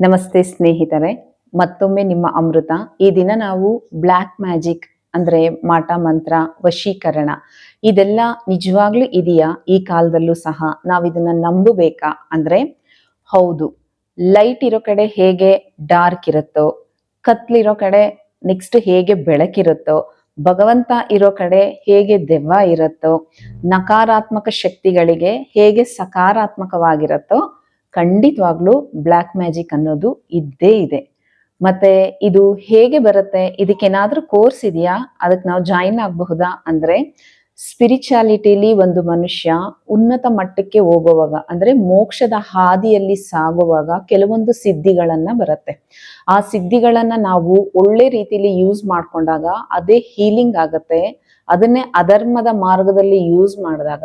ನಮಸ್ತೆ ಸ್ನೇಹಿತರೆ, ಮತ್ತೊಮ್ಮೆ ನಿಮ್ಮ ಅಮೃತ. ಈ ದಿನ ನಾವು ಬ್ಲ್ಯಾಕ್ ಮ್ಯಾಜಿಕ್ ಅಂದ್ರೆ ಮಾಟ ಮಂತ್ರ ವಶೀಕರಣ. ಇದೆಲ್ಲ ನಿಜವಾಗ್ಲೂ ಇದೆಯಾ? ಈ ಕಾಲದಲ್ಲೂ ಸಹ ನಾವು ಇದನ್ನ ನಂಬಬೇಕಾ? ಅಂದ್ರೆ ಹೌದು, ಲೈಟ್ ಇರೋ ಕಡೆ ಹೇಗೆ ಡಾರ್ಕ್ ಇರುತ್ತೋ, ಕತ್ಲಿರೋ ಕಡೆ ನೆಕ್ಸ್ಟ್ ಹೇಗೆ ಬೆಳಕಿರುತ್ತೋ, ಭಗವಂತ ಇರೋ ಕಡೆ ಹೇಗೆ ದೆವ್ವ ಇರುತ್ತೋ, ನಕಾರಾತ್ಮಕ ಶಕ್ತಿಗಳಿಗೆ ಹೇಗೆ ಸಕಾರಾತ್ಮಕವಾಗಿರುತ್ತೋ ಖಂಡಿತವಾಗ್ಲೂ ಬ್ಲ್ಯಾಕ್ ಮ್ಯಾಜಿಕ್ ಅನ್ನೋದು ಇದ್ದೇ ಇದೆ. ಮತ್ತೆ ಇದು ಹೇಗೆ ಬರುತ್ತೆ? ಇದಕ್ಕೇನಾದ್ರೂ ಕೋರ್ಸ್ ಇದೆಯಾ? ಅದಕ್ಕೆ ನಾವು ಜಾಯಿನ್ ಆಗಬಹುದಾ? ಅಂದ್ರೆ ಸ್ಪಿರಿಚುಯಾಲಿಟಿಲಿ ಒಂದು ಮನುಷ್ಯ ಉನ್ನತ ಮಟ್ಟಕ್ಕೆ ಹೋಗುವಾಗ, ಅಂದ್ರೆ ಮೋಕ್ಷದ ಹಾದಿಯಲ್ಲಿ ಸಾಗುವಾಗ ಕೆಲವೊಂದು ಸಿದ್ಧಿಗಳನ್ನ ಬರುತ್ತೆ. ಆ ಸಿದ್ಧಿಗಳನ್ನ ನಾವು ಒಳ್ಳೆ ರೀತಿಲಿ ಯೂಸ್ ಮಾಡ್ಕೊಂಡಾಗ ಅದೇ ಹೀಲಿಂಗ್ ಆಗತ್ತೆ. ಅದನ್ನೇ ಅಧರ್ಮದ ಮಾರ್ಗದಲ್ಲಿ ಯೂಸ್ ಮಾಡಿದಾಗ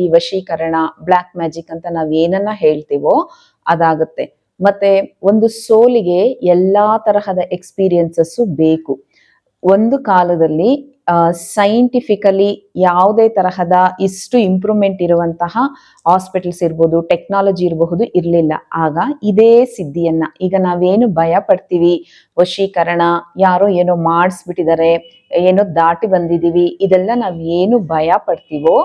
ಈ ವಶೀಕರಣ ಬ್ಲ್ಯಾಕ್ ಮ್ಯಾಜಿಕ್ ಅಂತ ನಾವ್ ಏನನ್ನ ಹೇಳ್ತೀವೋ ಅದಾಗುತ್ತೆ. ಮತ್ತೆ ಒಂದು ಸೋಲಿಗೆ ಎಲ್ಲಾ ತರಹದ ಎಕ್ಸ್ಪೀರಿಯನ್ಸಸ್ಸು ಬೇಕು. ಒಂದು ಕಾಲದಲ್ಲಿ ಸೈಂಟಿಫಿಕಲಿ ಯಾವುದೇ ತರಹದ ಇಷ್ಟು ಇಂಪ್ರೂವ್ಮೆಂಟ್ ಇರುವಂತಹ ಹಾಸ್ಪಿಟಲ್ಸ್ ಇರ್ಬೋದು, ಟೆಕ್ನಾಲಜಿ ಇರಬಹುದು ಇರಲಿಲ್ಲ. ಆಗ ಇದೇ ಸಿದ್ಧಿಯನ್ನ. ಈಗ ನಾವೇನು ಭಯ ಪಡ್ತೀವಿ ವಶೀಕರಣ, ಯಾರೋ ಏನೋ ಮಾಡಿಸ್ಬಿಟ್ಟಿದ್ದಾರೆ ಏನೋ ದಾಟಿ ಬಂದಿದ್ದೀವಿ ಇದೆಲ್ಲ ನಾವು ಏನು ಭಯ ಪಡ್ತೀವೋ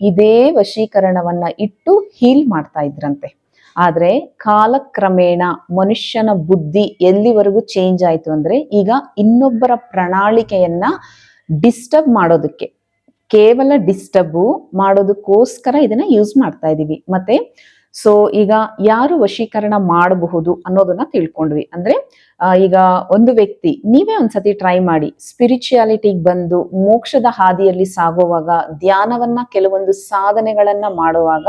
ಇದೇ ವಶೀಕರಣವನ್ನ ಇಟ್ಟು ಹೀಲ್ ಮಾಡ್ತಾ ಇದ್ರಂತೆ. ಆದ್ರೆ ಕಾಲಕ್ರಮೇಣ ಮನುಷ್ಯನ ಬುದ್ಧಿ ಎಲ್ಲಿವರೆಗೂ ಚೇಂಜ್ ಆಯ್ತು ಅಂದ್ರೆ ಈಗ ಇನ್ನೊಬ್ಬರ ಪ್ರಣಾಳಿಕೆಯನ್ನ ಡಿಸ್ಟರ್ಬ್ ಮಾಡೋದಕ್ಕೆ. ಕೇವಲ ಡಿಸ್ಟರ್ಬ್ ಮಾಡೋದಕ್ಕೋಸ್ಕರ ಇದನ್ನ ಯೂಸ್ ಮಾಡ್ತಾ ಇದೀವಿ. ಮತ್ತೆ ಸೊ ಈಗ ಯಾರು ವಶೀಕರಣ ಮಾಡಬಹುದು ಅನ್ನೋದನ್ನ ತಿಳ್ಕೊಂಡ್ವಿ. ಅಂದ್ರೆ ಈಗ ಒಂದು ವ್ಯಕ್ತಿ, ನೀವೇ ಒಂದ್ಸತಿ ಟ್ರೈ ಮಾಡಿ ಸ್ಪಿರಿಚುಯಾಲಿಟಿಗೆ ಬಂದು ಮೋಕ್ಷದ ಹಾದಿಯಲ್ಲಿ ಸಾಗುವಾಗ, ಧ್ಯಾನವನ್ನ ಕೆಲವೊಂದು ಸಾಧನೆಗಳನ್ನ ಮಾಡುವಾಗ,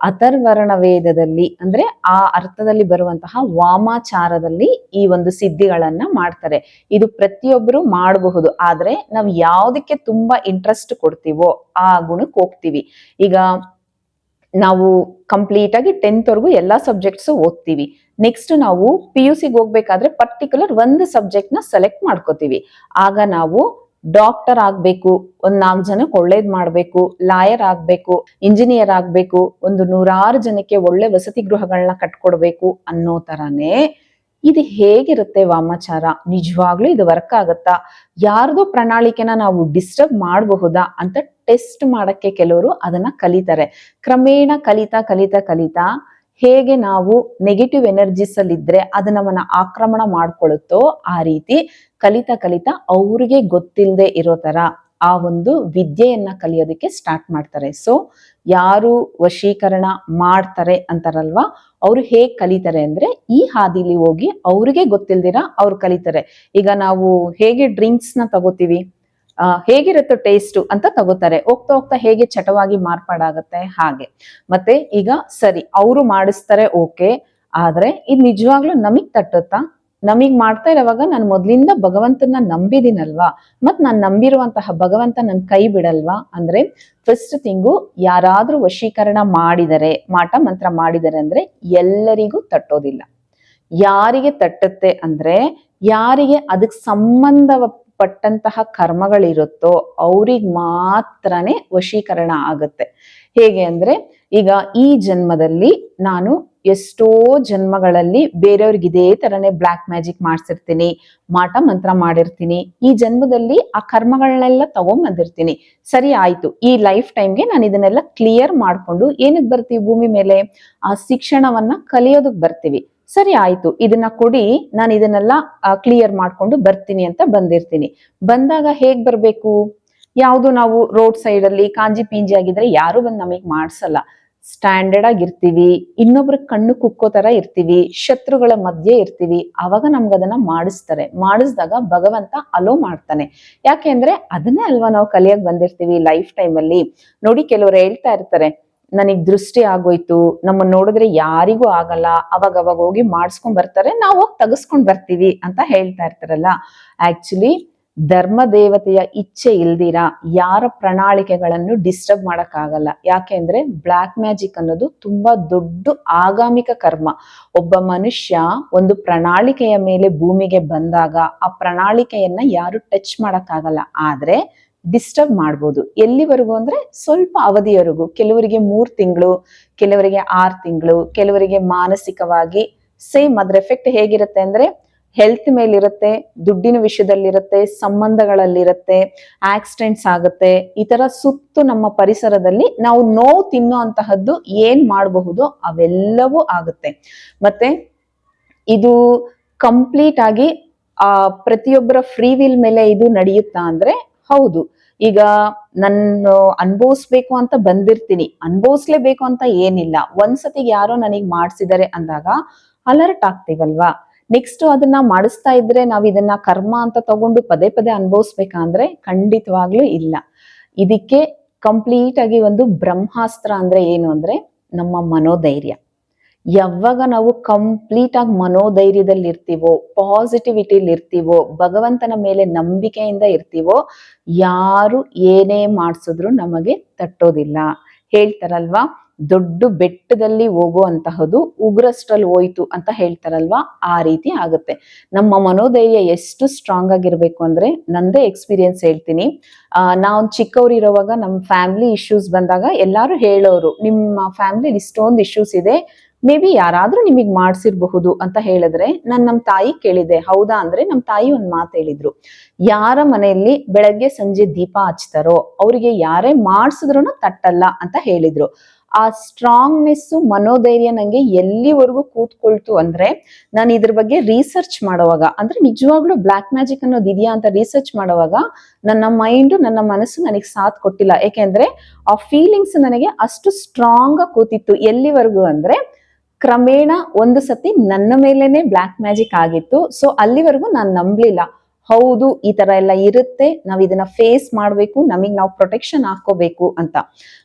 ಅಥರ್ವರ್ಣ ವೇದದಲ್ಲಿ, ಅಂದ್ರೆ ಆ ಅರ್ಥದಲ್ಲಿ ಬರುವಂತಹ ವಾಮಾಚಾರದಲ್ಲಿ ಈ ಒಂದು ಸಿದ್ಧಿಗಳನ್ನ ಮಾಡ್ತಾರೆ. ಇದು ಪ್ರತಿಯೊಬ್ಬರು ಮಾಡಬಹುದು, ಆದ್ರೆ ನಾವು ಯಾವುದಕ್ಕೆ ತುಂಬಾ ಇಂಟ್ರೆಸ್ಟ್ ಕೊಡ್ತೀವೋ ಆ ಗುಣಕ್ಕೆ ಹೋಗ್ತೀವಿ. ಈಗ ನಾವು ಕಂಪ್ಲೀಟ್ ಆಗಿ ಟೆಂತ್ ವರೆಗೂ ಎಲ್ಲಾ ಸಬ್ಜೆಕ್ಟ್ಸ್ ಓದ್ತೀವಿ. ನೆಕ್ಸ್ಟ್ ನಾವು ಪಿ ಯು ಸಿಗೆ ಹೋಗ್ಬೇಕಾದ್ರೆ ಪರ್ಟಿಕ್ಯುಲರ್ ಒಂದು ಸಬ್ಜೆಕ್ಟ್ ಸೆಲೆಕ್ಟ್ ಮಾಡ್ಕೋತೀವಿ. ಆಗ ನಾವು ಡಾಕ್ಟರ್ ಆಗ್ಬೇಕು, ಒಂದ್ ನಾಲ್ಕು ಜನಕ್ಕೆ ಒಳ್ಳೇದ್ ಮಾಡ್ಬೇಕು ಲಾಯರ್ ಆಗ್ಬೇಕು ಇಂಜಿನಿಯರ್ ಆಗ್ಬೇಕು, ಒಂದು ನೂರಾರು ಜನಕ್ಕೆ ಒಳ್ಳೆ ವಸತಿ ಗೃಹಗಳನ್ನ ಕಟ್ಕೊಡ್ಬೇಕು ಅನ್ನೋ ತರಾನೇ ಇದು ಹೇಗಿರುತ್ತೆ ವಾಮಾಚಾರ? ನಿಜವಾಗ್ಲೂ ಇದು ವರ್ಕ್ ಆಗುತ್ತಾ? ಯಾರ್ದೋ ಪ್ರಣಾಳಿಕೆನ ನಾವು ಡಿಸ್ಟರ್ಬ್ ಮಾಡಬಹುದಾ ಅಂತ ಟೆಸ್ಟ್ ಮಾಡಕ್ಕೆ ಕೆಲವರು ಅದನ್ನ ಕಲಿತಾರೆ. ಕ್ರಮೇಣ ಕಲಿತಾ ಕಲಿತಾ ಕಲಿತಾ ಹೇಗೆ ನಾವು ನೆಗೆಟಿವ್ ಎನರ್ಜೀಸ್ ಅಲ್ಲಿ ಇದ್ರೆ ಅದು ನಮ್ಮನ್ನ ಆಕ್ರಮಣ ಮಾಡ್ಕೊಳ್ಳುತ್ತೋ ಆ ರೀತಿ ಕಲಿತಾ ಕಲಿತಾ ಅವ್ರಿಗೆ ಗೊತ್ತಿಲ್ಲದೆ ಇರೋ ತರ. ಆ ಒಂದು ವಿದ್ಯೆಯನ್ನ ಕಲಿಯೋದಕ್ಕೆ ಸ್ಟಾರ್ಟ್ ಮಾಡ್ತಾರೆ. ಸೊ ಯಾರು ವಶೀಕರಣ ಮಾಡ್ತಾರೆ ಅಂತಾರಲ್ವಾ, ಅವರು ಹೇಗೆ ಕಲಿತಾರೆ ಅಂದ್ರೆ, ಈ ಹಾದಿಲಿ ಹೋಗಿ ಅವ್ರಿಗೆ ಗೊತ್ತಿಲ್ದಿರ ಅವ್ರು ಕಲಿತಾರೆ. ಈಗ ನಾವು ಹೇಗೆ ಡ್ರಿಂಕ್ಸ್ನ ತಗೋತೀವಿ ಹೇಗಿರುತ್ತೋ ಟೇಸ್ಟ್ ಅಂತ ತಗೋತಾರೆ. ಹೋಗ್ತಾ ಹೋಗ್ತಾ ಹೇಗೆ ಚಟವಾಗಿ ಮಾರ್ಪಾಡಾಗತ್ತೆ ಹಾಗೆ. ಮತ್ತೆ ಈಗ ಸರಿ, ಅವರು ಮಾಡಿಸ್ತಾರೆ ಓಕೆ ಆದ್ರೆ, ಇದು ನಿಜವಾಗ್ಲೂ ನಮಗ್ ತಟ್ಟುತ್ತಾ? ನಮಗ್ ಮಾಡ್ತಾ ಇರೋವಾಗ ನಾನು ಮೊದ್ಲಿಂದ ಭಗವಂತನ ನಂಬಿದಿನಲ್ವಾ? ಮತ್ ನಾನ್ ನಂಬಿರುವಂತಹ ಭಗವಂತ ನನ್ ಕೈ ಬಿಡಲ್ವಾ? ಅಂದ್ರೆ ಫಸ್ಟ್ ತಿಂಗು ಯಾರಾದ್ರೂ ವಶೀಕರಣ ಮಾಡಿದರೆ, ಮಾಟ ಮಂತ್ರ ಮಾಡಿದರೆ ಅಂದ್ರೆ ಎಲ್ಲರಿಗೂ ತಟ್ಟೋದಿಲ್ಲ. ಯಾರಿಗೆ ತಟ್ಟತ್ತೆ ಅಂದ್ರೆ ಯಾರಿಗೆ ಅದಕ್ಕೆ ಸಂಬಂಧ ಪಟ್ಟಂತಹ ಕರ್ಮಗಳಿರುತ್ತೋ ಅವ್ರಿಗೆ ಮಾತ್ರನೇ ವಶೀಕರಣ ಆಗುತ್ತೆ. ಹೇಗೆ ಅಂದ್ರೆ ಈಗ ಈ ಜನ್ಮದಲ್ಲಿ ನಾನು ಎಷ್ಟೋ ಜನ್ಮಗಳಲ್ಲಿ ಬೇರೆಯವ್ರಿಗೆ ಇದೇ ತರನೇ ಬ್ಲ್ಯಾಕ್ ಮ್ಯಾಜಿಕ್ ಮಾಡ್ಸಿರ್ತೀನಿ, ಮಾಟ ಮಂತ್ರ ಮಾಡಿರ್ತೀನಿ, ಈ ಜನ್ಮದಲ್ಲಿ ಆ ಕರ್ಮಗಳನ್ನೆಲ್ಲ ತಗೊಂಬಂದಿರ್ತೀನಿ. ಸರಿ ಆಯ್ತು, ಈ ಲೈಫ್ ಟೈಮ್ಗೆ ನಾನು ಇದನ್ನೆಲ್ಲ ಕ್ಲಿಯರ್ ಮಾಡ್ಕೊಂಡು ಏನಕ್ಕೆ ಬರ್ತೀವಿ ಭೂಮಿ ಮೇಲೆ? ಆ ಶಿಕ್ಷಣವನ್ನ ಕಲಿಯೋದಕ್ ಬರ್ತೀವಿ. ಸರಿ ಆಯ್ತು, ಇದನ್ನ ಕೊಡಿ, ನಾನು ಇದನ್ನೆಲ್ಲ ಕ್ಲಿಯರ್ ಮಾಡ್ಕೊಂಡು ಬರ್ತೀನಿ ಅಂತ ಬಂದಿರ್ತೀನಿ. ಬಂದಾಗ ಹೇಗ್ ಬರ್ಬೇಕು? ಯಾವುದು ನಾವು ರೋಡ್ ಸೈಡ್ ಅಲ್ಲಿ ಕಾಂಜಿ ಪಿಂಜಿ ಆಗಿದ್ರೆ ಯಾರು ಬಂದು ನಮಗ್ ಮಾಡ್ಸಲ್ಲ. ಸ್ಟ್ಯಾಂಡರ್ಡ್ ಆಗಿರ್ತೀವಿ ಇನ್ನೊಬ್ರ ಕಣ್ಣು ಕುಕ್ಕೋ ತರ ಇರ್ತೀವಿ. ಶತ್ರುಗಳ ಮಧ್ಯೆ ಇರ್ತೀವಿ. ಅವಾಗ ನಮ್ಗೆ ಅದನ್ನ ಮಾಡಿಸ್ತಾರೆ. ಮಾಡಿಸಿದಾಗ ಭಗವಂತ ಅಲೋ ಮಾಡ್ತಾನೆ. ಯಾಕೆ ಅಂದ್ರೆ ಅದನ್ನೇ ಅಲ್ವಾ ನಾವು ಕಲಿಯಕ್ ಬಂದಿರ್ತೀವಿ ಲೈಫ್ ಟೈಮ್ ಅಲ್ಲಿ. ನೋಡಿ ಕೆಲವ್ರು ಹೇಳ್ತಾ ಇರ್ತಾರೆ, ನನಗ್ ದೃಷ್ಟಿ ಆಗೋಯ್ತು. ನಮ್ಮ ನೋಡಿದ್ರೆ ಯಾರಿಗೂ ಆಗಲ್ಲ. ಅವಾಗ ಅವಾಗ ಹೋಗಿ ಮಾಡಿಸ್ಕೊಂಡ್ ಬರ್ತಾರೆ. ನಾವು ಹೋಗಿ ತೆಗೆಸ್ಕೊಂಡ್ ಬರ್ತೀವಿ ಅಂತ ಹೇಳ್ತಾ ಇರ್ತಾರಲ್ಲ. ಆಕ್ಚುಲಿ ಧರ್ಮ ದೇವತೆಯ ಇಚ್ಛೆ ಇಲ್ದಿರ ಯಾರ ಪ್ರಣಾಳಿಕೆಗಳನ್ನು ಡಿಸ್ಟರ್ಬ್ ಮಾಡಕ್ಕಾಗಲ್ಲ. ಯಾಕೆಂದ್ರೆ ಬ್ಲ್ಯಾಕ್ ಮ್ಯಾಜಿಕ್ ಅನ್ನೋದು ತುಂಬಾ ದೊಡ್ಡ ಆಗಾಮಿಕ ಕರ್ಮ. ಒಬ್ಬ ಮನುಷ್ಯ ಒಂದು ಪ್ರಣಾಳಿಕೆಯ ಮೇಲೆ ಭೂಮಿಗೆ ಬಂದಾಗ ಆ ಪ್ರಣಾಳಿಕೆಯನ್ನ ಯಾರು ಟಚ್ ಮಾಡೋಕ್ಕಾಗಲ್ಲ. ಆದ್ರೆ ಡಿಸ್ಟರ್ಬ್ ಮಾಡ್ಬೋದು. ಎಲ್ಲಿವರೆಗೂ ಅಂದ್ರೆ ಸ್ವಲ್ಪ ಅವಧಿಯವರೆಗೂ ಕೆಲವರಿಗೆ ಮೂರು ತಿಂಗಳು, ಕೆಲವರಿಗೆ ಆರು ತಿಂಗಳು, ಕೆಲವರಿಗೆ ಮಾನಸಿಕವಾಗಿ ಸೇಮ್ ಅದ್ರ ಎಫೆಕ್ಟ್ ಹೇಗಿರುತ್ತೆ ಅಂದ್ರೆ ಹೆಲ್ತ್ ಮೇಲಿರುತ್ತೆ, ದುಡ್ಡಿನ ವಿಷಯದಲ್ಲಿರುತ್ತೆ, ಸಂಬಂಧಗಳಲ್ಲಿರುತ್ತೆ ಆಕ್ಸಿಡೆಂಟ್ಸ್ ಆಗುತ್ತೆ, ಈ ತರ ಸುತ್ತು ನಮ್ಮ ಪರಿಸರದಲ್ಲಿ ನಾವು ನೋವು ತಿನ್ನೋ ಅಂತಹದ್ದು ಏನ್ ಮಾಡಬಹುದು ಅವೆಲ್ಲವೂ ಆಗುತ್ತೆ. ಮತ್ತೆ ಇದು ಕಂಪ್ಲೀಟ್ ಆಗಿ, ಆ, ಪ್ರತಿಯೊಬ್ಬರ ಫ್ರೀ ವಿಲ್ ಮೇಲೆ ಇದು ನಡೆಯುತ್ತಾ ಅಂದ್ರೆ ಹೌದು. ಈಗ ನಾನು ಅನ್ಭವಿಸ್ಬೇಕು ಅಂತ ಬಂದಿರ್ತೀನಿ. ಅನುಭವಿಸ್ಲೇಬೇಕು ಅಂತ ಏನಿಲ್ಲ. ಒಂದ್ಸತಿ ಯಾರೋ ನನಗ್ ಮಾಡ್ಸಿದಾರೆ ಅಂದಾಗ ಅಲರ್ಟ್ ಆಗ್ತೀವಲ್ವಾ? ನೆಕ್ಸ್ಟ್ ಅದನ್ನ ಮಾಡಿಸ್ತಾ ಇದ್ರೆ ನಾವ್ ಇದನ್ನ ಕರ್ಮ ಅಂತ ತಗೊಂಡು ಪದೇ ಪದೇ ಅನುಭವಿಸ್ಬೇಕಂದ್ರೆ ಖಂಡಿತವಾಗ್ಲೂ ಇಲ್ಲ. ಇದಕ್ಕೆ ಕಂಪ್ಲೀಟ್ ಆಗಿ ಒಂದು ಬ್ರಹ್ಮಾಸ್ತ್ರ ಅಂದ್ರೆ ಏನು ಅಂದ್ರೆ ನಮ್ಮ ಮನೋಧೈರ್ಯ. ಯಾವಾಗ ನಾವು ಕಂಪ್ಲೀಟ್ ಆಗಿ ಮನೋಧೈರ್ಯದಲ್ಲಿ ಇರ್ತೀವೋ ಪಾಸಿಟಿವಿಟಿಲಿ ಇರ್ತೀವೋ, ಭಗವಂತನ ಮೇಲೆ ನಂಬಿಕೆಯಿಂದ ಇರ್ತೀವೋ, ಯಾರು ಏನೇ ಮಾಡಿಸಿದ್ರು ನಮಗೆ ತಟ್ಟೋದಿಲ್ಲ. ಹೇಳ್ತಾರಲ್ವಾ? ದೊಡ್ಡ ಬೆಟ್ಟದಲ್ಲಿ ಹೋಗುವಂತಹದ್ದು ಉಗ್ರಸ್ಟ್ರಲ್ಲಿ ಹೋಯ್ತು ಅಂತ ಹೇಳ್ತಾರಲ್ವಾ? ಆ ರೀತಿ ಆಗುತ್ತೆ. ನಮ್ಮ ಮನೋಧೈರ್ಯ ಎಷ್ಟು ಸ್ಟ್ರಾಂಗ್ ಆಗಿರ್ಬೇಕು ಅಂದ್ರೆ ನಂದೇ ಎಕ್ಸ್ಪೀರಿಯನ್ಸ್ ಹೇಳ್ತೀನಿ. ನಾವು ಚಿಕ್ಕವ್ರಿರೋವಾಗ ನಮ್ಮ ಫ್ಯಾಮಿಲಿ ಇಶ್ಯೂಸ್ ಬಂದಾಗ ಎಲ್ಲಾರು ಹೇಳೋರು, ನಿಮ್ಮ ಫ್ಯಾಮಿಲಿ ಇಷ್ಟೊಂದು ಇಶ್ಯೂಸ್ ಇದೆ ಮೇ ಬಿ ಯಾರಾದ್ರೂ ನಿಮಗ್ ಮಾಡ್ಸಿರ್ಬಹುದು ಅಂತ ಹೇಳಿದ್ರೆ ನಾನ್ ನಮ್ ತಾಯಿ ಕೇಳಿದೆ. ಹೌದಾ ಅಂದ್ರೆ ನಮ್ ತಾಯಿ ಒಂದ್ ಮಾತು ಹೇಳಿದ್ರು. ಯಾರ ಮನೆಯಲ್ಲಿ ಬೆಳಗ್ಗೆ ಸಂಜೆ ದೀಪ ಹಚ್ತಾರೋ, ಅವರಿಗೆ ಯಾರೇ ಮಾಡ್ಸಿದ್ರು ತಟ್ಟಲ್ಲ ಅಂತ ಹೇಳಿದ್ರು. ಆ ಸ್ಟ್ರಾಂಗ್ನೆಸ್ ಮನೋಧೈರ್ಯ ನಂಗೆ ಎಲ್ಲಿವರೆಗೂ ಕೂತ್ಕೊಳ್ತು ಅಂದ್ರೆ ನಾನು ಇದ್ರ ಬಗ್ಗೆ ರಿಸರ್ಚ್ ಮಾಡುವಾಗ, ಅಂದ್ರೆ ನಿಜವಾಗ್ಲೂ ಬ್ಲಾಕ್ ಮ್ಯಾಜಿಕ್ ಅನ್ನೋದು ಇದೆಯಾ ಅಂತ ರಿಸರ್ಚ್ ಮಾಡುವಾಗ ನನ್ನ ಮೈಂಡ್ ನನ್ನ ಮನಸ್ಸು ನನಗೆ ಸಾಥ್ ಕೊಟ್ಟಿಲ್ಲ. ಯಾಕೆಂದ್ರೆ ಆ ಫೀಲಿಂಗ್ಸ್ ನನಗೆ ಅಷ್ಟು ಸ್ಟ್ರಾಂಗ್ ಆಗಿ ಕೂತಿತ್ತು. ಎಲ್ಲಿವರೆಗೂ ಅಂದ್ರೆ ಕ್ರಮೇಣ ಒಂದು ಸತಿ ನನ್ನ ಮೇಲೇನೆ ಬ್ಲಾಕ್ ಮ್ಯಾಜಿಕ್ ಆಗಿತ್ತು. ಸೊ ಅಲ್ಲಿವರೆಗೂ ನಾನು ನಂಬ್ಲಿಲ್ಲ. ಹೌದು, ಈ ತರ ಎಲ್ಲ ಇರುತ್ತೆ. ನಾವ್ ಇದನ್ನ ಫೇಸ್ ಮಾಡ್ಬೇಕು, ನಮಗ್ ನಾವು ಪ್ರೊಟೆಕ್ಷನ್ ಹಾಕೋಬೇಕು ಅಂತ.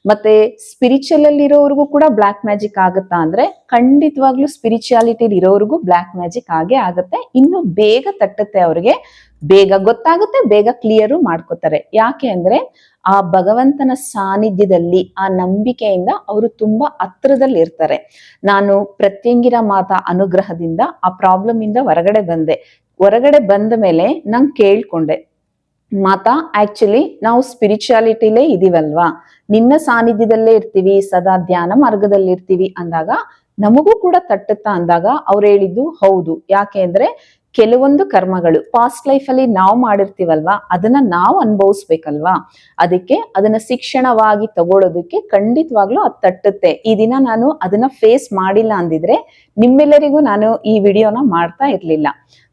ಮತ್ತೆ ಸ್ಪಿರಿಚುವಲ್ ಅಲ್ಲಿ ಇರೋರ್ಗೂ ಕೂಡ ಬ್ಲಾಕ್ ಮ್ಯಾಜಿಕ್ ಆಗುತ್ತಾ ಅಂದ್ರೆ ಖಂಡಿತವಾಗ್ಲೂ ಸ್ಪಿರಿಚುಯಾಲಿಟಿ ಇರೋರ್ಗೂ ಬ್ಲಾಕ್ ಮ್ಯಾಜಿಕ್ ಆಗೇ ಆಗುತ್ತೆ. ಇನ್ನು ಬೇಗ ತಟ್ಟುತ್ತೆ ಅವ್ರಿಗೆ, ಬೇಗ ಗೊತ್ತಾಗುತ್ತೆ, ಬೇಗ ಕ್ಲಿಯರು ಮಾಡ್ಕೋತಾರೆ. ಯಾಕೆ ಅಂದ್ರೆ ಆ ಭಗವಂತನ ಸಾನ್ನಿಧ್ಯದಲ್ಲಿ, ಆ ನಂಬಿಕೆಯಿಂದ ಅವರು ತುಂಬಾ ಹತ್ರದಲ್ಲಿ ಇರ್ತಾರೆ. ನಾನು ಪ್ರತ್ಯಂಗಿರ ಮಾತಾ ಅನುಗ್ರಹದಿಂದ ಆ ಪ್ರಾಬ್ಲಮ್ ಇಂದ ಹೊರಗಡೆ ಬಂದೆ. ಹೊರಗಡೆ ಬಂದ ಮೇಲೆ ನಂಗೆ ಕೇಳ್ಕೊಂಡೆ, ಮಾತಾ ಆಕ್ಚುಲಿ ನಾವು ಸ್ಪಿರಿಚುಯಾಲಿಟಿಲೇ ಇದೀವಲ್ವಾ? ನಿನ್ನ ಸಾನ್ನಿಧ್ಯದಲ್ಲೇ ಇರ್ತೀವಿ, ಸದಾ ಧ್ಯಾನ ಮಾರ್ಗದಲ್ಲಿ ಇರ್ತೀವಿ ಅಂದಾಗ ನಮಗೂ ಕೂಡ ತಟ್ಟುತ್ತಾ ಅಂದಾಗ ಅವ್ರು ಹೇಳಿದ್ದು, ಹೌದು, ಯಾಕೆ ಅಂದ್ರೆ ಕೆಲವೊಂದು ಕರ್ಮಗಳು ಪಾಸ್ಟ್ ಲೈಫ್ ಅಲ್ಲಿ ನಾವು ಮಾಡಿರ್ತೀವಲ್ವಾ? ಅದನ್ನ ನಾವು ಅನುಭವಿಸ್ಬೇಕಲ್ವಾ? ಅದಕ್ಕೆ ಅದನ್ನ ಶಿಕ್ಷಣವಾಗಿ ತಗೊಳ್ಳೋದಕ್ಕೆ ಖಂಡಿತವಾಗ್ಲೂ ಅದು ತಟ್ಟುತ್ತೆ. ಈ ದಿನ ನಾನು ಅದನ್ನ ಫೇಸ್ ಮಾಡಿಲ್ಲ ಅಂದಿದ್ರೆ ನಿಮ್ಮೆಲ್ಲರಿಗೂ ನಾನು ಈ ವಿಡಿಯೋನ ಮಾಡ್ತಾ ಇರ್ಲಿಲ್ಲ.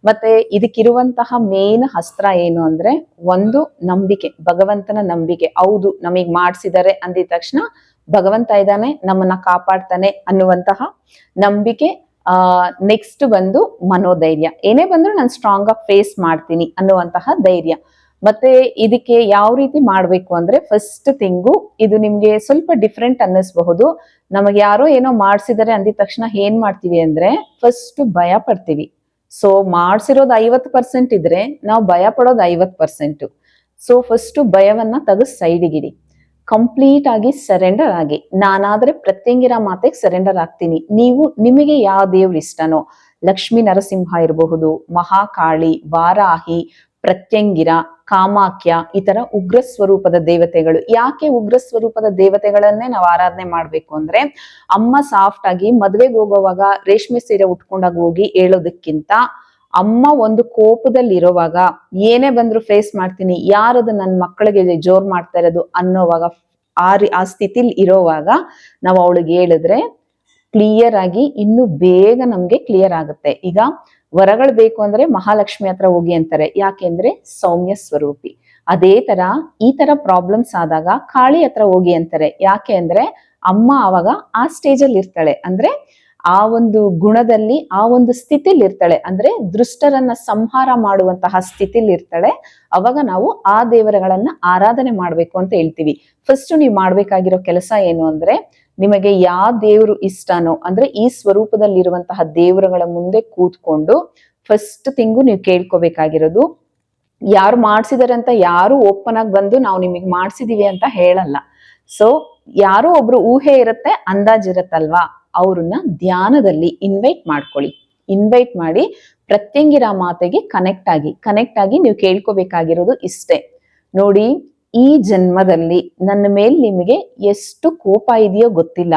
ಮತ್ತೆ ಇದಕ್ಕಿರುವಂತಹ ಮೇನ್ ಅಸ್ತ್ರ ಏನು ಅಂದ್ರೆ ಒಂದು ನಂಬಿಕೆ, ಭಗವಂತನ ನಂಬಿಕೆ. ಹೌದು, ನಮಗ್ ಮಾಡಿಸಿದ್ದಾರೆ ಅಂದಿದ ತಕ್ಷಣ ಭಗವಂತ ಇದ್ದಾನೆ, ನಮ್ಮನ್ನ ಕಾಪಾಡ್ತಾನೆ ಅನ್ನುವಂತಹ ನಂಬಿಕೆ ನೆಕ್ಸ್ಟ್ ಬಂದು ಮನೋಧೈರ್ಯ. ಏನೇ ಬಂದ್ರು ನಾನು ಸ್ಟ್ರಾಂಗ್ ಆಗಿ ಫೇಸ್ ಮಾಡ್ತೀನಿ ಅನ್ನುವಂತಹ ಧೈರ್ಯ. ಮತ್ತೆ ಇದಕ್ಕೆ ಯಾವ ರೀತಿ ಮಾಡ್ಬೇಕು ಅಂದ್ರೆ ಫಸ್ಟ್ ತಿಂಗು ಇದು ನಿಮ್ಗೆ ಸ್ವಲ್ಪ ಡಿಫ್ರೆಂಟ್ ಅನ್ನಿಸ್ಬಹುದು. ನಮಗೆ ಯಾರೋ ಏನೋ ಮಾಡಿಸಿದರೆ ಅಂದಿದ ತಕ್ಷಣ ಏನ್ ಮಾಡ್ತೀವಿ ಅಂದ್ರೆ ಫಸ್ಟ್ ಭಯ ಪಡ್ತೀವಿ. ಸೊ ಮಾಡಿಸಿರೋದು ಐವತ್ ಪರ್ಸೆಂಟ್ ಇದ್ರೆ ನಾವು ಭಯ ಪಡೋದು ಐವತ್ ಪರ್ಸೆಂಟ್ ಸೊ ಫಸ್ಟ್ ಭಯವನ್ನ ತೆಗೆದು ಸೈಡಿಗಿಡಿ ಕಂಪ್ಲೀಟ್ ಆಗಿ ಸರೆಂಡರ್ ಆಗಿ. ನಾನಾದ್ರೆ ಪ್ರತ್ಯಂಗಿರ ಮಾತೆಗೆ ಸರೆಂಡರ್ ಆಗ್ತೀನಿ. ನೀವು ನಿಮಗೆ ಯಾವ ದೇವ್ರು ಇಷ್ಟನೋ, ಲಕ್ಷ್ಮೀ ನರಸಿಂಹ ಇರಬಹುದು, ಮಹಾಕಾಳಿ, ವಾರಾಹಿ, ಪ್ರತ್ಯಂಗಿರ, ಕಾಮಾಖ್ಯ, ಈ ತರ ಉಗ್ರ ಸ್ವರೂಪದ ದೇವತೆಗಳು. ಯಾಕೆ ಉಗ್ರ ಸ್ವರೂಪದ ದೇವತೆಗಳನ್ನೇ ನಾವು ಆರಾಧನೆ ಮಾಡ್ಬೇಕು ಅಂದ್ರೆ, ಅಮ್ಮ ಸಾಫ್ಟ್ ಆಗಿ ಮದ್ವೆಗೆ ಹೋಗೋವಾಗ ರೇಷ್ಮೆ ಸೀರೆ ಉಟ್ಕೊಂಡಾಗ ಹೋಗಿ ಹೇಳೋದಕ್ಕಿಂತ ಅಮ್ಮ ಒಂದು ಕೋಪದಲ್ಲಿ ಇರೋವಾಗ ಏನೇ ಬಂದ್ರು ಫೇಸ್ ಮಾಡ್ತೀನಿ, ಯಾರದು ನನ್ನ ಮಕ್ಕಳಿಗೆ ಜೋರ್ ಮಾಡ್ತಾ ಇರೋದು ಅನ್ನೋವಾಗ ಆ ರೀ ಆ ಸ್ಥಿತಿಲಿ ಇರೋವಾಗ ನಾವು ಅವಳಿಗೆ ಹೇಳಿದ್ರೆ ಕ್ಲಿಯರ್ ಆಗಿ ಇನ್ನು ಬೇಗ ನಮ್ಗೆ ಕ್ಲಿಯರ್ ಆಗುತ್ತೆ. ಈಗ ವರಗಳು ಬೇಕು ಅಂದ್ರೆ ಮಹಾಲಕ್ಷ್ಮಿ ಹತ್ರ ಹೋಗಿ ಅಂತಾರೆ. ಯಾಕೆಂದ್ರೆ ಸೌಮ್ಯ ಸ್ವರೂಪಿ. ಅದೇ ತರ ಈ ತರ ಪ್ರಾಬ್ಲಮ್ಸ್ ಆದಾಗ ಕಾಳಿ ಹತ್ರ ಹೋಗಿ ಅಂತಾರೆ. ಯಾಕೆ ಅಂದ್ರೆ ಅಮ್ಮ ಅವಾಗ ಆ ಸ್ಟೇಜ್ ಅಲ್ಲಿ ಇರ್ತಾಳೆ ಅಂದ್ರೆ ಆ ಒಂದು ಗುಣದಲ್ಲಿ, ಆ ಒಂದು ಸ್ಥಿತಿಲಿ ಇರ್ತಾಳೆ ಅಂದ್ರೆ ದೃಷ್ಟರನ್ನ ಸಂಹಾರ ಮಾಡುವಂತಹ ಸ್ಥಿತಿಲಿ ಇರ್ತಾಳೆ ಅವಾಗ ನಾವು ಆ ದೇವರಗಳನ್ನ ಆರಾಧನೆ ಮಾಡ್ಬೇಕು ಅಂತ ಹೇಳ್ತೀವಿ. ಫಸ್ಟ್ ನೀವು ಮಾಡ್ಬೇಕಾಗಿರೋ ಕೆಲಸ ಏನು ಅಂದ್ರೆ, ನಿಮಗೆ ಯಾವ ದೇವರು ಇಷ್ಟನೋ, ಅಂದ್ರೆ ಈ ಸ್ವರೂಪದಲ್ಲಿರುವಂತಹ ದೇವರುಗಳ ಮುಂದೆ ಕೂತ್ಕೊಂಡು ಫಸ್ಟ್ ತಿಂಗು ನೀವು ಕೇಳ್ಕೊಬೇಕಾಗಿರೋದು, ಯಾರು ಮಾಡ್ಸಿದಾರೆ ಅಂತ ಯಾರು ಓಪನ್ ಆಗಿ ಬಂದು ನಾವು ನಿಮಗೆ ಮಾಡ್ಸಿದೀವಿ ಅಂತ ಹೇಳಲ್ಲ. ಸೊ ಯಾರೋ ಒಬ್ರು ಊಹೆ ಇರುತ್ತೆ ಅಂದಾಜಿರತ್ತಲ್ವಾ ಅವ್ರನ್ನ ಧ್ಯಾನದಲ್ಲಿ ಇನ್ವೈಟ್ ಮಾಡ್ಕೊಳ್ಳಿ. ಇನ್ವೈಟ್ ಮಾಡಿ ಪ್ರತ್ಯಂಗಿರ ಮಾತೆಗೆ ಕನೆಕ್ಟ್ ಆಗಿ ಕನೆಕ್ಟ್ ಆಗಿ ನೀವು ಕೇಳ್ಕೋಬೇಕಾಗಿರೋದು ಇಷ್ಟೇ. ನೋಡಿ, ಈ ಜನ್ಮದಲ್ಲಿ ನನ್ನ ಮೇಲೆ ನಿಮಗೆ ಎಷ್ಟು ಕೋಪ ಇದೆಯೋ ಗೊತ್ತಿಲ್ಲ.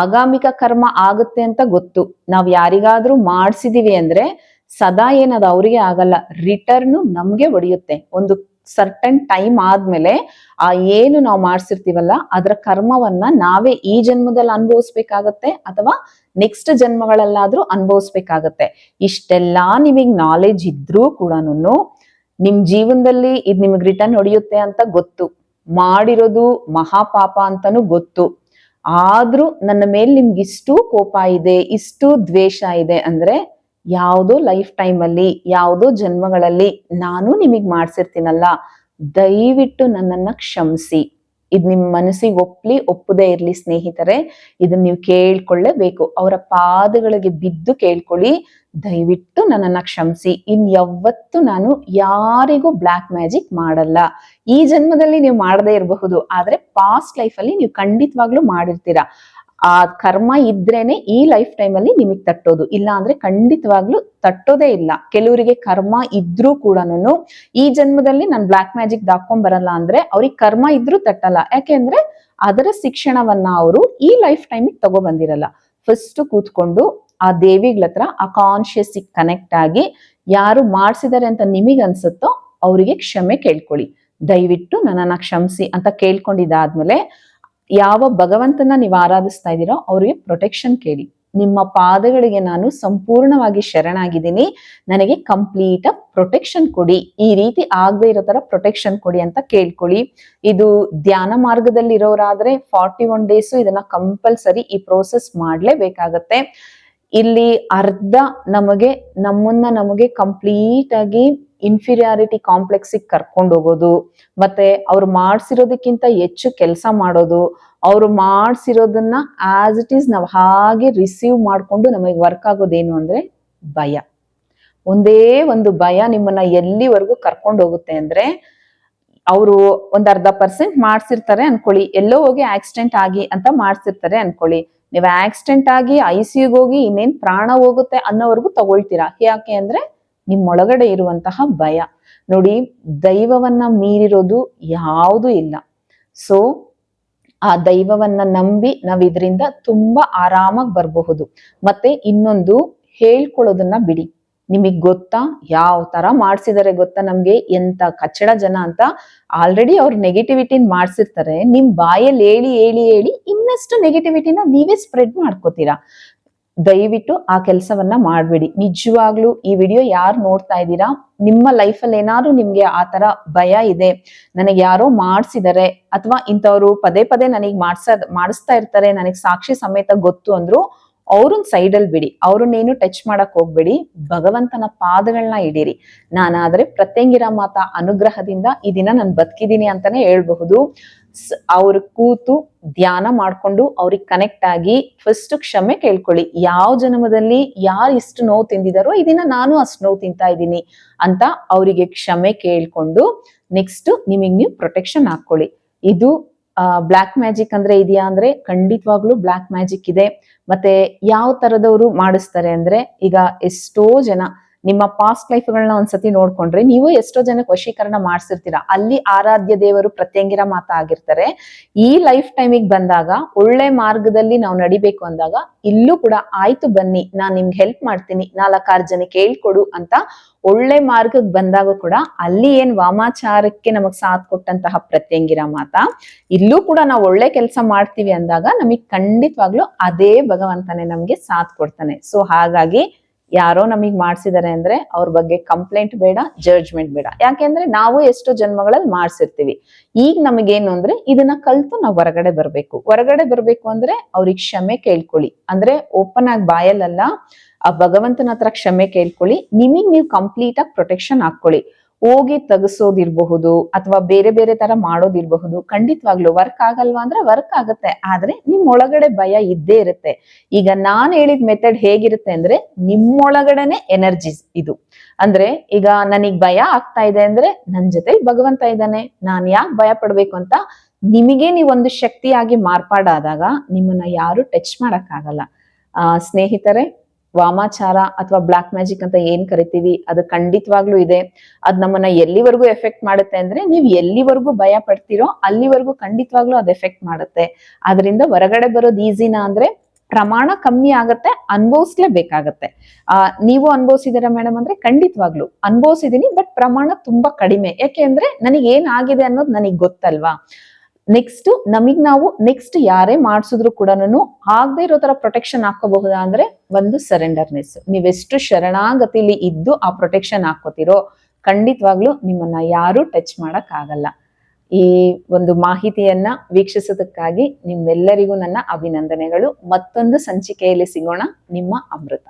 ಆಗಾಮಿಕ ಕರ್ಮ ಆಗುತ್ತೆ ಅಂತ ಗೊತ್ತು. ನಾವ್ ಯಾರಿಗಾದ್ರೂ ಮಾಡಿಸಿದೀವಿ ಅಂದ್ರೆ ಸದಾ ಏನದು ಅವ್ರಿಗೆ ಆಗಲ್ಲ. ರಿಟರ್ನ್ ನಮ್ಗೆ ಒಡೆಯುತ್ತೆ. ಒಂದು ಸರ್ಟನ್ ಟೈಮ್ ಆದ್ಮೇಲೆ ಆ ಏನು ನಾವು ಮಾಡ್ಸಿರ್ತೀವಲ್ಲ, ಅದರ ಕರ್ಮವನ್ನ ನಾವೇ ಈ ಜನ್ಮದಲ್ಲಿ ಅನುಭವಿಸ್ಬೇಕಾಗತ್ತೆ ಅಥವಾ ನೆಕ್ಸ್ಟ್ ಜನ್ಮಗಳಲ್ಲಾದ್ರೂ ಅನುಭವಿಸ್ಬೇಕಾಗತ್ತೆ. ಇಷ್ಟೆಲ್ಲಾ ನಿಮಗ್ ನಾಲೆಜ್ ಇದ್ರೂ ಕೂಡ ನಿಮ್ ಜೀವನದಲ್ಲಿ ಇದ್ ನಿಮಗ್ ರಿಟರ್ನ್ ಹೊಡೆಯುತ್ತೆ ಅಂತ ಗೊತ್ತು. ಮಾಡಿರೋದು ಮಹಾಪಾಪ ಅಂತಾನು ಗೊತ್ತು. ಆದ್ರೂ ನನ್ನ ಮೇಲೆ ನಿಮ್ಗೆ ಇಷ್ಟು ಕೋಪ ಇದೆ, ಇಷ್ಟು ದ್ವೇಷ ಇದೆ ಅಂದ್ರೆ ಯಾವುದೋ ಲೈಫ್ ಟೈಮ್ ಅಲ್ಲಿ, ಯಾವುದೋ ಜನ್ಮಗಳಲ್ಲಿ ನಾನು ನಿಮಗ್ ಮಾಡ್ಸಿರ್ತೀನಲ್ಲ, ದಯವಿಟ್ಟು ನನ್ನನ್ನ ಕ್ಷಮಿಸಿ. ಇದ್ ನಿಮ್ ಮನಸ್ಸಿಗೆ ಒಪ್ಲಿ, ಒಪ್ಪದೇ ಇರ್ಲಿ ಸ್ನೇಹಿತರೆ ಇದನ್ನ ನೀವು ಕೇಳ್ಕೊಳ್ಳೇಬೇಕು. ಅವರ ಪಾದಗಳಿಗೆ ಬಿದ್ದು ಕೇಳ್ಕೊಳ್ಳಿ, ದಯವಿಟ್ಟು ನನ್ನನ್ನ ಕ್ಷಮಿಸಿ. ಇನ್ ಯಾವತ್ತು ನಾನು ಯಾರಿಗೂ ಬ್ಲ್ಯಾಕ್ ಮ್ಯಾಜಿಕ್ ಮಾಡಲ್ಲ. ಈ ಜನ್ಮದಲ್ಲಿ ನೀವು ಮಾಡದೇ ಇರಬಹುದು, ಆದ್ರೆ ಪಾಸ್ಟ್ ಲೈಫ್ ಅಲ್ಲಿ ನೀವು ಖಂಡಿತವಾಗ್ಲೂ ಮಾಡಿರ್ತೀರಾ. ಆ ಕರ್ಮ ಇದ್ರೇನೆ ಈ ಲೈಫ್ ಟೈಮ್ ಅಲ್ಲಿ ನಿಮಗ್ ತಟ್ಟೋದು. ಇಲ್ಲ ಅಂದ್ರೆ ಖಂಡಿತವಾಗ್ಲೂ ತಟ್ಟೋದೇ ಇಲ್ಲ. ಕೆಲವರಿಗೆ ಕರ್ಮ ಇದ್ರೂ ಕೂಡ ಈ ಜನ್ಮದಲ್ಲಿ ನಾನು ಬ್ಲಾಕ್ ಮ್ಯಾಜಿಕ್ ದಾಕೊಂಡ್ ಬರಲ್ಲ ಅಂದ್ರೆ ಅವ್ರಿಗೆ ಕರ್ಮ ಇದ್ರೂ ತಟ್ಟಲ್ಲ. ಯಾಕೆಂದ್ರೆ ಅದರ ಶಿಕ್ಷಣವನ್ನ ಅವರು ಈ ಲೈಫ್ ಟೈಮಿಗೆ ತಗೋ ಬಂದಿರಲ್ಲ. ಫಸ್ಟ್ ಕೂತ್ಕೊಂಡು ಆ ದೇವಿಗಳತ್ರ ಆ ಕಾನ್ಶಿಯಸ್ ಕನೆಕ್ಟ್ ಆಗಿ ಯಾರು ಮಾಡ್ಸಿದ್ದಾರೆ ಅಂತ ನಿಮಗ್ ಅನ್ಸುತ್ತೋ ಅವರಿಗೆ ಕ್ಷಮೆ ಕೇಳ್ಕೊಳ್ಳಿ. ದಯವಿಟ್ಟು ನನ್ನನ್ನ ಕ್ಷಮಿಸಿ ಅಂತ ಕೇಳ್ಕೊಂಡಿದ್ದಾದ್ಮೇಲೆ ಯಾವ ಭಗವಂತನ ನೀವು ಆರಾಧಿಸ್ತಾ ಇದ್ದೀರೋ ಅವರಿಗೆ ಪ್ರೊಟೆಕ್ಷನ್ ಕೇಳಿ. ನಿಮ್ಮ ಪಾದಗಳಿಗೆ ನಾನು ಸಂಪೂರ್ಣವಾಗಿ ಶರಣಾಗಿದ್ದೀನಿ. ನನಗೆ ಕಂಪ್ಲೀಟ್ ಪ್ರೊಟೆಕ್ಷನ್ ಕೊಡಿ. ಈ ರೀತಿ ಆಗದೆ ಇರೋ ತರ ಪ್ರೊಟೆಕ್ಷನ್ ಕೊಡಿ ಅಂತ ಕೇಳ್ಕೊಳ್ಳಿ. ಇದು ಧ್ಯಾನ ಮಾರ್ಗದಲ್ಲಿ ಇರೋರಾದ್ರೆ ಫಾರ್ಟಿ ಒನ್ ಡೇಸ್ ಇದನ್ನ ಕಂಪಲ್ಸರಿ ಈ ಪ್ರೋಸೆಸ್ ಮಾಡಲೇಬೇಕಾಗತ್ತೆ. ಇಲ್ಲಿ ಅರ್ಧ ನಮಗೆ ನಮ್ಮನ್ನ ನಮಗೆ ಕಂಪ್ಲೀಟ್ ಆಗಿ ಇನ್ಫೀರಿಯಾರಿಟಿ ಕಾಂಪ್ಲೆಕ್ಸಿಗೆ ಕರ್ಕೊಂಡು ಹೋಗೋದು, ಮತ್ತೆ ಅವ್ರು ಮಾಡ್ಸಿರೋದಕ್ಕಿಂತ ಹೆಚ್ಚು ಕೆಲಸ ಮಾಡೋದು, ಅವರು ಮಾಡ್ಸಿರೋದನ್ನ ಆಸ್ ಇಟ್ ಈಸ್ ನಾವು ಹಾಗೆ ರಿಸೀವ್ ಮಾಡಿಕೊಂಡು ನಮಗೆ ವರ್ಕ್ ಆಗೋದೇನು ಅಂದ್ರೆ ಭಯ. ಒಂದೇ ಒಂದು ಭಯ ನಿಮ್ಮನ್ನ ಎಲ್ಲಿವರೆಗೂ ಕರ್ಕೊಂಡು ಹೋಗುತ್ತೆ ಅಂದ್ರೆ ಅವರು ಒಂದ್ ಅರ್ಧ ಪರ್ಸೆಂಟ್ ಮಾಡ್ಸಿರ್ತಾರೆ ಅನ್ಕೊಳ್ಳಿ, ಎಲ್ಲೋ ಹೋಗಿ ಆಕ್ಸಿಡೆಂಟ್ ಆಗಿ ಅಂತ ಮಾಡ್ಸಿರ್ತಾರೆ ಅನ್ಕೊಳ್ಳಿ. ನೀವು ಆಕ್ಸಿಡೆಂಟ್ ಆಗಿ ಐ ಸಿ ಹೋಗಿ ಇನ್ನೇನ್ ಪ್ರಾಣ ಹೋಗುತ್ತೆ ಅನ್ನೋವರೆಗೂ ತಗೊಳ್ತೀರಾ? ಯಾಕೆ ಅಂದ್ರೆ ನಿಮ್ಮೊಳಗಡೆ ಇರುವಂತಹ ಭಯ. ನೋಡಿ, ದೈವವನ್ನ ಮೀರಿರೋದು ಯಾವುದು ಇಲ್ಲ. ಸೊ ಆ ದೈವವನ್ನ ನಂಬಿ ನಾವ್ ಇದರಿಂದ ತುಂಬಾ ಆರಾಮಾಗಿ ಬರಬಹುದು. ಮತ್ತೆ ಇನ್ನೊಂದು ಹೇಳ್ಕೊಳ್ಳೋದನ್ನ ಬಿಡಿ. ನಿಮಗ್ ಗೊತ್ತಾ? ಯಾವ ತರ ಮಾಡ್ಸಿದಾರೆ ಗೊತ್ತಾ ನಮ್ಗೆ? ಎಂತ ಕಚ್ಚಡ ಜನ ಅಂತ ಆಲ್ರೆಡಿ ಅವ್ರು ನೆಗೆಟಿವಿಟಿನ ಮಾಡ್ಸಿರ್ತಾರೆ. ನಿಮ್ ಬಾಯಲ್ಲಿ ಹೇಳಿ ಹೇಳಿ ಹೇಳಿ ಇನ್ನಷ್ಟು ನೆಗೆಟಿವಿಟಿನ ನೀವೇ ಸ್ಪ್ರೆಡ್ ಮಾಡ್ಕೋತೀರಾ? ದಯವಿಟ್ಟು ಆ ಕೆಲಸವನ್ನ ಮಾಡ್ಬೇಡಿ. ನಿಜವಾಗ್ಲೂ ಈ ವಿಡಿಯೋ ಯಾರು ನೋಡ್ತಾ ಇದ್ದೀರಾ, ನಿಮ್ಮ ಲೈಫಲ್ಲಿ ಏನಾದ್ರು ನಿಮ್ಗೆ ಆ ತರ ಭಯ ಇದೆ, ನನಗೆ ಯಾರೋ ಮಾಡ್ಸಿದಾರೆ, ಅಥವಾ ಇಂಥವ್ರು ಪದೇ ಪದೇ ನನಗೆ ಮಾಡ್ಸ ಮಾಡಿಸ್ತಾ ಇರ್ತಾರೆ, ನನಗೆ ಸಾಕ್ಷಿ ಸಮೇತ ಗೊತ್ತು ಅಂದ್ರು ಅವ್ರನ್ನ ಸೈಡಲ್ಲಿ ಬಿಡಿ, ಅವ್ರನ್ನೇನು ಟಚ್ ಮಾಡಕ್ ಹೋಗ್ಬೇಡಿ, ಭಗವಂತನ ಪಾದಗಳನ್ನ ಇಡೀರಿ ನಾನಾದ್ರೆ ಪ್ರತ್ಯಂಗಿರ ಮಾತಾ ಅನುಗ್ರಹದಿಂದ ಈ ದಿನ ನಾನು ಬದುಕಿದ್ದೀನಿ ಅಂತಾನೆ ಹೇಳ್ಬಹುದು. ಅವ್ರ ಕೂತು ಧ್ಯಾನ ಮಾಡ್ಕೊಂಡು ಅವ್ರಿಗೆ ಕನೆಕ್ಟ್ ಆಗಿ ಫಸ್ಟ್ ಕ್ಷಮೆ ಕೇಳ್ಕೊಳ್ಳಿ. ಯಾವ ಜನ್ಮದಲ್ಲಿ ಯಾರು ಇಷ್ಟು ನೋವು ತಿಂದಿದಾರೋ ಇದನ್ನ ನಾನು ಅಷ್ಟು ನೋವು ತಿಂತಾ ಇದ್ದೀನಿ ಅಂತ ಅವರಿಗೆ ಕ್ಷಮೆ ಕೇಳ್ಕೊಂಡು ನೆಕ್ಸ್ಟ್ ನಿಮಗೆ ನೀವು ಪ್ರೊಟೆಕ್ಷನ್ ಹಾಕೊಳ್ಳಿ ಇದು ಬ್ಲ್ಯಾಕ್ ಮ್ಯಾಜಿಕ್ ಅಂದ್ರೆ ಇದೆಯಾ ಅಂದ್ರೆ ಖಂಡಿತವಾಗ್ಲೂ ಬ್ಲ್ಯಾಕ್ ಮ್ಯಾಜಿಕ್ ಇದೆ. ಮತ್ತೆ ಯಾವ ತರದವರು ಮಾಡಿಸ್ತಾರೆ ಅಂದ್ರೆ ಈಗ ಎಷ್ಟೋ ಜನ ನಿಮ್ಮ ಪಾಸ್ಟ್ ಲೈಫ್ಗಳನ್ನ ಒಂದ್ಸತಿ ನೋಡ್ಕೊಂಡ್ರೆ ನೀವು ಎಷ್ಟೋ ಜನಕ್ಕೆ ವಶೀಕರಣ ಮಾಡ್ಸಿರ್ತೀರಾ. ಅಲ್ಲಿ ಆರಾಧ್ಯ ದೇವರು ಪ್ರತ್ಯಂಗಿರ ಮಾತ ಆಗಿರ್ತಾರೆ. ಈ ಲೈಫ್ ಟೈಮಿಗೆ ಬಂದಾಗ, ಒಳ್ಳೆ ಮಾರ್ಗದಲ್ಲಿ ನಾವು ನಡಿಬೇಕು ಅಂದಾಗ, ಇಲ್ಲೂ ಕೂಡ ಆಯ್ತು ಬನ್ನಿ, ನಾನ್ ನಿಮ್ಗೆ ಹೆಲ್ಪ್ ಮಾಡ್ತೀನಿ ನಾಲ್ಕಾರು ಜನಕ್ಕೆ ಹೇಳ್ಕೊಡು ಅಂತ ಒಳ್ಳೆ ಮಾರ್ಗಕ್ಕೆ ಬಂದಾಗ ಕೂಡ ಅಲ್ಲಿ ಏನ್ ವಾಮಾಚಾರಕ್ಕೆ ನಮಗ್ ಸಾಥ್ ಕೊಟ್ಟಂತಹ ಪ್ರತ್ಯಂಗಿರ ಮಾತ, ಇಲ್ಲೂ ಕೂಡ ನಾವು ಒಳ್ಳೆ ಕೆಲಸ ಮಾಡ್ತೀವಿ ಅಂದಾಗ ನಮಗ್ ಖಂಡಿತವಾಗ್ಲೂ ಅದೇ ಭಗವಂತನೇ ನಮ್ಗೆ ಸಾಥ್ ಕೊಡ್ತಾನೆ. ಸೊ ಹಾಗಾಗಿ ಯಾರೋ ನಮಗ್ ಮಾಡ್ಸಿದ್ದಾರೆ ಅಂದ್ರೆ ಅವ್ರ ಬಗ್ಗೆ ಕಂಪ್ಲೇಂಟ್ ಬೇಡ ಜಡ್ಜ್ಮೆಂಟ್ ಬೇಡ. ಯಾಕೆಂದ್ರೆ ನಾವು ಎಷ್ಟೋ ಜನ್ಮಗಳಲ್ಲಿ ಮಾಡ್ಸಿರ್ತೀವಿ. ಈಗ ನಮಗೇನು ಅಂದ್ರೆ ಇದನ್ನ ಕಲ್ತು ನಾವು ಹೊರಗಡೆ ಬರ್ಬೇಕು. ಹೊರಗಡೆ ಬರ್ಬೇಕು ಅಂದ್ರೆ ಅವ್ರಿಗೆ ಕ್ಷಮೆ ಕೇಳ್ಕೊಳ್ಳಿ. ಅಂದ್ರೆ ಓಪನ್ ಆಗಿ ಬಾಯಲ್ಲಲ್ಲ ಆ ಭಗವಂತನ ಹತ್ರ ಕ್ಷಮೆ ಕೇಳ್ಕೊಳ್ಳಿ. ನಿಮಗ್ ನೀವು ಕಂಪ್ಲೀಟ್ ಆಗಿ ಪ್ರೊಟೆಕ್ಷನ್ ಹಾಕೊಳ್ಳಿ ಹೋಗಿ ತಗಸೋದಿರಬಹುದು ಅಥವಾ ಬೇರೆ ಬೇರೆ ತರ ಮಾಡೋದಿರ್ಬಹುದು. ಖಂಡಿತವಾಗ್ಲು ವರ್ಕ್ ಆಗಲ್ವಾ ಅಂದ್ರೆ ವರ್ಕ್ ಆಗುತ್ತೆ. ಆದ್ರೆ ನಿಮ್ ಒಳಗಡೆ ಭಯ ಇದ್ದೇ ಇರುತ್ತೆ. ಈಗ ನಾನ್ ಹೇಳಿದ ಮೆಥಡ್ ಹೇಗಿರುತ್ತೆ ಅಂದ್ರೆ ನಿಮ್ಮೊಳಗಡೆನೆ ಎನರ್ಜಿಸ್ ಇದು. ಅಂದ್ರೆ ಈಗ ನನಗ್ ಭಯ ಆಗ್ತಾ ಇದೆ ಅಂದ್ರೆ ನನ್ ಜೊತೆ ಭಗವಂತ ಇದ್ದಾನೆ. ನಾನ್ ಯಾಕೆ ಭಯ ಪಡ್ಬೇಕು ಅಂತ ನಿಮಗೆ ನೀವೊಂದು ಶಕ್ತಿಯಾಗಿ ಮಾರ್ಪಾಡಾದಾಗ ನಿಮ್ಮನ್ನ ಯಾರು ಟಚ್ ಮಾಡಕ್ ಆಗಲ್ಲ ಆ, ಸ್ನೇಹಿತರೆ ವಾಮಾಚಾರ ಅಥವಾ ಬ್ಲಾಕ್ ಮ್ಯಾಜಿಕ್ ಅಂತ ಏನ್ ಕರಿತೀವಿ, ಅದು ಖಂಡಿತವಾಗ್ಲೂ ಇದೆ. ಅದ್ ನಮ್ಮನ್ನ ಎಲ್ಲಿವರೆಗೂ ಎಫೆಕ್ಟ್ ಮಾಡುತ್ತೆ ಅಂದ್ರೆ ನೀವು ಎಲ್ಲಿವರೆಗೂ ಭಯ ಪಡ್ತೀರೋ ಅಲ್ಲಿವರೆಗೂ ಖಂಡಿತವಾಗ್ಲೂ ಅದು ಎಫೆಕ್ಟ್ ಮಾಡುತ್ತೆ. ಅದರಿಂದ ಹೊರಗಡೆ ಬರೋದು ಈಸಿನಾ ಅಂದ್ರೆ ಪ್ರಮಾಣ ಕಮ್ಮಿ ಆಗತ್ತೆ, ಅನುಭವಿಸ್ಲೇಬೇಕಾಗತ್ತೆ. ಆ, ನೀವು ಅನುಭವಿಸಿದಿರ ಮೇಡಮ್ ಅಂದ್ರೆ ಖಂಡಿತವಾಗ್ಲು ಅನುಭವಿಸಿದೀನಿ ಬಟ್ ಪ್ರಮಾಣ ತುಂಬಾ ಕಡಿಮೆ. ಯಾಕೆ ಅಂದ್ರೆ ನನಗೆ ಏನಾಗಿದೆ ಅನ್ನೋದು ನನಗೆ ಗೊತ್ತಲ್ವಾ? ನೆಕ್ಸ್ಟ್ ನಮಗ್ ನಾವು ನೆಕ್ಸ್ಟ್ ಯಾರೇ ಮಾಡಿಸಿದ್ರು ಕೂಡ ಆಗದೆ ಇರೋ ತರ ಪ್ರೊಟೆಕ್ಷನ್ ಹಾಕೋಬಹುದಾ ಅಂದ್ರೆ ಒಂದು ಸರೆಂಡರ್ನೆಸ್ ನೀವೆಷ್ಟು ಶರಣಾಗತಿಲಿ ಇದ್ದು ಆ ಪ್ರೊಟೆಕ್ಷನ್ ಹಾಕೋತಿರೋ ಖಂಡಿತವಾಗ್ಲೂ ನಿಮ್ಮನ್ನ ಯಾರು ಟಚ್ ಮಾಡಕ್ ಆಗಲ್ಲ ಈ ಒಂದು ಮಾಹಿತಿಯನ್ನ ವೀಕ್ಷಿಸೋದಕ್ಕಾಗಿ ನಿಮ್ಮೆಲ್ಲರಿಗೂ ನನ್ನ ಅಭಿನಂದನೆಗಳು. ಮತ್ತೊಂದು ಸಂಚಿಕೆಯಲ್ಲಿ ಸಿಗೋಣ. ನಿಮ್ಮ ಅಮೃತ.